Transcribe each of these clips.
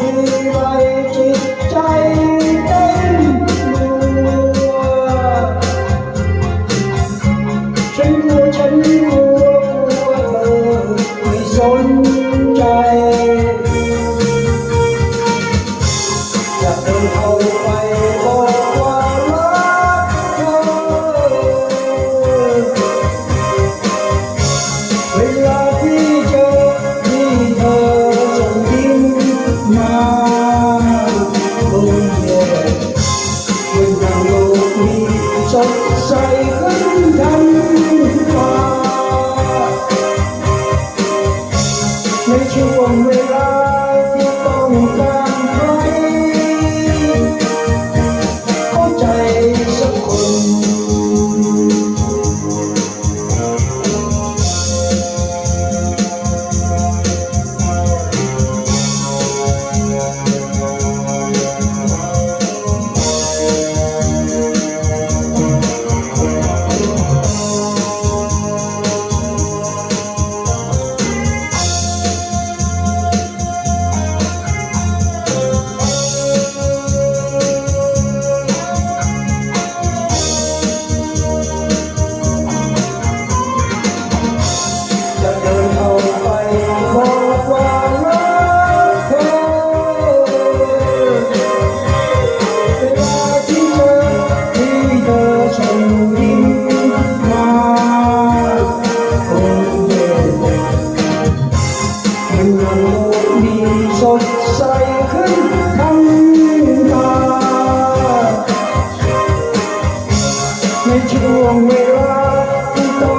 ดีไว้จิตใจ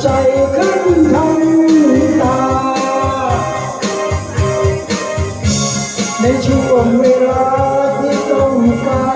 ใจขึ้นทันตา ในช่วงเวลาที่ต้องการ